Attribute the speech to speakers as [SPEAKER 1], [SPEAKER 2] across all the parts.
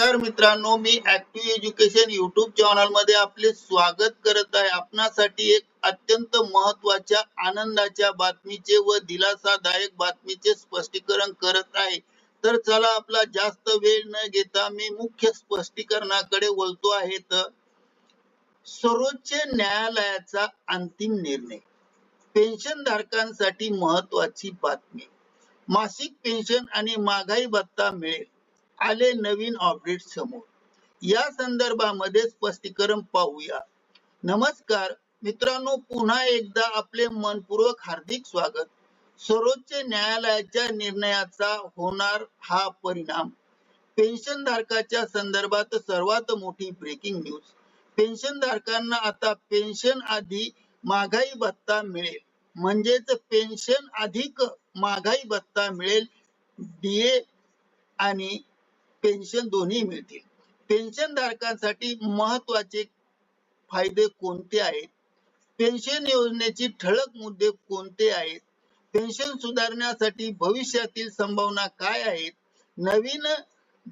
[SPEAKER 1] नमस्कार मित्रांनो मी ऍक्टिव्ह एज्युकेशन युट्यूब चॅनलमध्ये आपले स्वागत करत आहे. आपणासाठी एक अत्यंत महत्त्वाच्या आनंदाच्या बातमीचे व दिलासादायक बातमीचे स्पष्टीकरण करत आहे. तर चला आपला जास्त वेळ न घेता मी मुख्य स्पष्टीकरणाकडे वळतो आहे. तर सर्वोच्च न्यायालयाचा अंतिम निर्णय. पेन्शन धारकांसाठी महत्वाची बातमी. मासिक पेन्शन आणि महागाई भत्ता मिळेल. आले नवीन अपडेट समोर. या संदर्भामध्ये स्पष्टीकरण पाहूया. नमस्कार मित्रांनो पुन्हा एकदा आपले मनपूर्वक हार्दिक स्वागत. सर्वोच्च न्यायालयाच्या निर्णयाचा होणार हा परिणाम. पेन्शन धारकाच्या संदर्भात सर्वात मोठी ब्रेकिंग न्यूज पेन्शन धारकांना आता पेन्शन आधी महागाई भत्ता मिळेल. म्हणजेच पेन्शन अधिक महागाई भत्ता मिळेल. डीए आणि पेन्शन दोन्ही मिळतील. पेन्शन धारकांसाठी महत्त्वाचे फायदे कोणते आहेत? पेन्शन योजनेची ठळक मुद्दे कोणते आहेत? पेन्शन सुधारण्यासाठी भविष्यातील संभावना काय आहेत? नवीन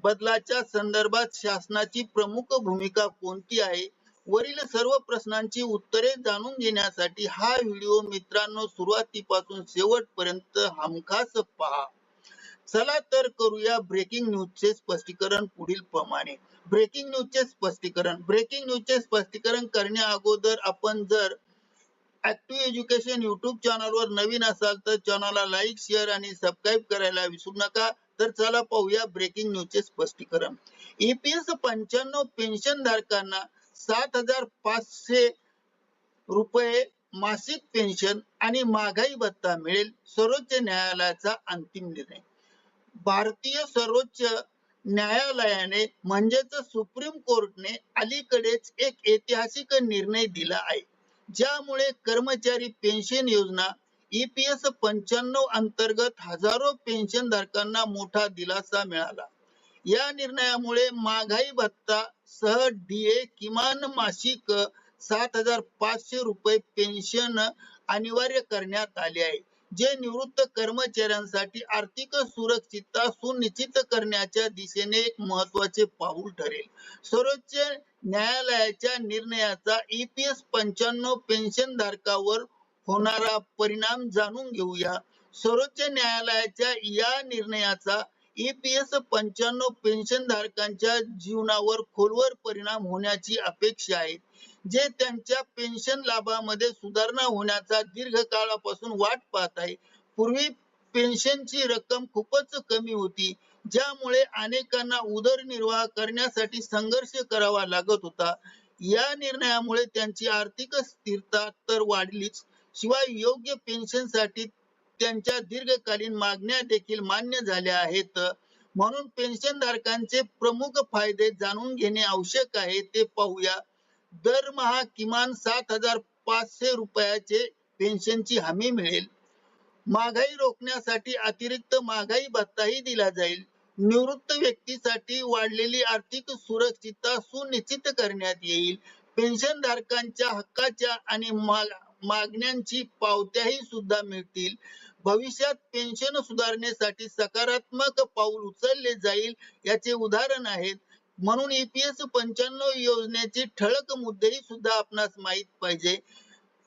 [SPEAKER 1] बदलाच्या संदर्भात शासनाची प्रमुख भूमिका कोणती आहे? वरील सर्व प्रश्नांची उत्तरे जाणून घेण्यासाठी हा व्हिडिओ मित्रांनो सुरुवातीपासून शेवटपर्यंत हमखास पहा. चला तर करूया ब्रेकिंग न्यूजचे स्पष्टीकरण पुढील प्रमाणे. ब्रेकिंग न्यूजचे स्पष्टीकरण. ब्रेकिंग न्यूजचे स्पष्टीकरण करण्या अगोदर आपण जर ऍक्टिव्ह एज्युकेशन युट्यूब चॅनलवर नवीन असाल तर चॅनलला लाईक शेअर आणि सबस्क्राईब करायला विसरू नका. तर चला पाहूया ब्रेकिंग न्यूजचे स्पष्टीकरण. ईपीएस पंच्याण्णव पेन्शन धारकांना सात हजार पाचशे रुपये मासिक पेन्शन आणि महागाई भत्ता मिळेल. सर्वोच्च न्यायालयाचा अंतिम निर्णय. भारतीय सर्वोच्च न्यायालयाने म्हणजेच सुप्रीम कोर्टने अलीकडेच एक ऐतिहासिक निर्णय दिला आहे. ज्यामुळे कर्मचारी पेन्शन योजना ईपीएस पंच्याण्णव अंतर्गत हजारो पेन्शन धारकांना मोठा दिलासा मिळाला. या निर्णयामुळे महागाई भत्ता सह डीए किमान मासिक सात हजार पाचशे रुपये पेन्शन अनिवार्य करण्यात आले आहे. जे निवृत्त कर्मचाऱ्यांसाठी आर्थिक सुरक्षितता सुनिश्चित करण्याच्या दिशेने एक महत्त्वाचे पाऊल ठरेल. सर्वोच्च न्यायालयाच्या निर्णयाचा ईपीएस पंच्याण्णव पेन्शन धारकावर होणारा परिणाम जाणून घेऊया. सर्वोच्च न्यायालयाच्या या निर्णयाचा ईपीएस पंच्याण्णव पेन्शन धारकांच्या जीवनावर खोलवर परिणाम होण्याची अपेक्षा आहे जे त्यांच्या पेन्शन लाभामध्ये सुधारणा होण्याचा दीर्घकाळापासून वाट पाहत आहे. पूर्वी पेन्शनची रक्कम खूपच कमी होती ज्यामुळे अनेकांना उदरनिर्वाह करण्यासाठी संघर्ष करावा लागत होता. या निर्णयामुळे त्यांची आर्थिक स्थिरता तर वाढलीच शिवाय योग्य पेन्शनसाठी त्यांच्या दीर्घकालीन मागण्या देखील मान्य झाल्या आहेत. म्हणून पेन्शन धारकांचे प्रमुख फायदे जाणून घेणे आवश्यक आहे ते पाहूया. दरमहा किमान सात हजार पाचशे रुपयाचे पेन्शनची हमी मिळेल. महागाई रोखण्यासाठी अतिरिक्त महागाई भत्ताही दिला जाईल. निवृत्त व्यक्तीसाठी वाढलेली आर्थिक सुरक्षितता सुनिश्चित करण्यात येईल. पेन्शन धारकांच्या हक्काच्या आणि मागण्यांची पावत्याही सुद्धा मिळतील. भविष्यात पेन्शन सुधारण्यासाठी सकारात्मक पाऊल उचलले जाईल याचे उदाहरण आहेत. म्हणून ईपीएस पंच्याण्णव योजनेचे ठळक मुद्देही सुद्धा आपणास माहीत पाहिजे.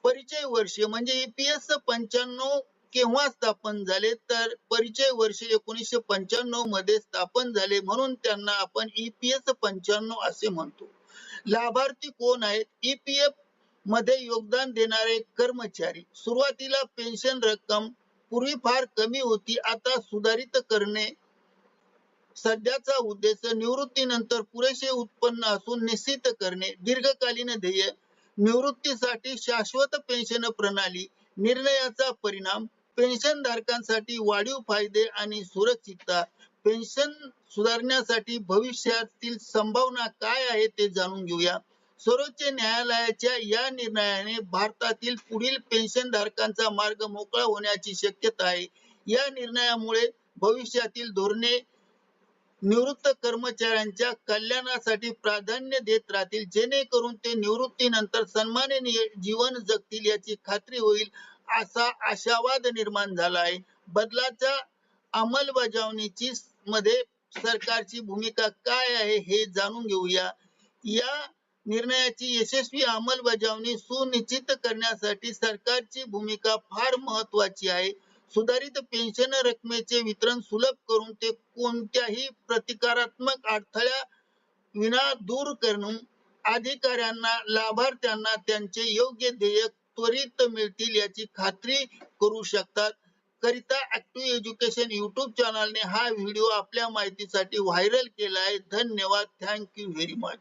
[SPEAKER 1] परिचय वर्ष म्हणजे ईपीएस पंच्याण्णव केव्हा स्थापन झाले? तर परिचय वर्ष एकोणीसशे पंच्याण्णवमध्ये स्थापन झाले म्हणून त्यांना आपण ईपीएस पंच्याण्णव असे म्हणतो. लाभार्थी कोण आहेत? ईपीएफमध्ये योगदान देणारे कर्मचारी. सुरुवातीला पेन्शन रक्कम पूर्वी फार कमी होती. आता सुधारित करणे सध्याचा उद्देश निवृत्तीनंतर पुरेसे उत्पन्न असून निश्चित करणे. दीर्घकालीन ध्येय निवृत्तीसाठी शाश्वत पेन्शन प्रणाली निर्णयाचा परिणाम पेन्शन धारकांसाठी वाढीव फायदे आणि सुरक्षितता. पेन्शन सुधारण्यासाठी भविष्यातील संभावना काय आहे ते जाणून घेऊया. सर्वोच्च न्यायालयाच्या या निर्णयाने भारतातील पुढील पेन्शन धारकांचा मार्ग मोकळा होण्याची शक्यता आहे. या निर्णयामुळे भविष्यातील धोरणे निवृत्त कर्मचाऱ्यांच्या कल्याणासाठी प्राधान्य देत राहतील जेणेकरून ते निवृत्तीनंतर सन्माननीय जीवन जगतील याची खात्री होईल असा आशावाद निर्माण झाला आहे. बदलाच्या अंमलबजावणीची मध्ये सरकारची भूमिका काय आहे हे जाणून घेऊया. या निर्णयाची यशस्वी अंमलबजावणी सुनिश्चित करण्यासाठी सरकारची भूमिका फार महत्वाची आहे. सुधारित पेन्शन रकमेचे वितरण सुलभ करून ते कोणत्याही प्रतिकारात्मक अडथळ्या विना दूर करून अधिकाऱ्यांना लाभार्थ्यांना त्यांचे योग्य देयक त्वरित मिळतील याची खात्री करू शकतात. करिता ऍक्टिव्ह एज्युकेशन युट्यूब चॅनलने हा व्हिडिओ आपल्या माहितीसाठी व्हायरल केला आहे. धन्यवाद. Thank you very much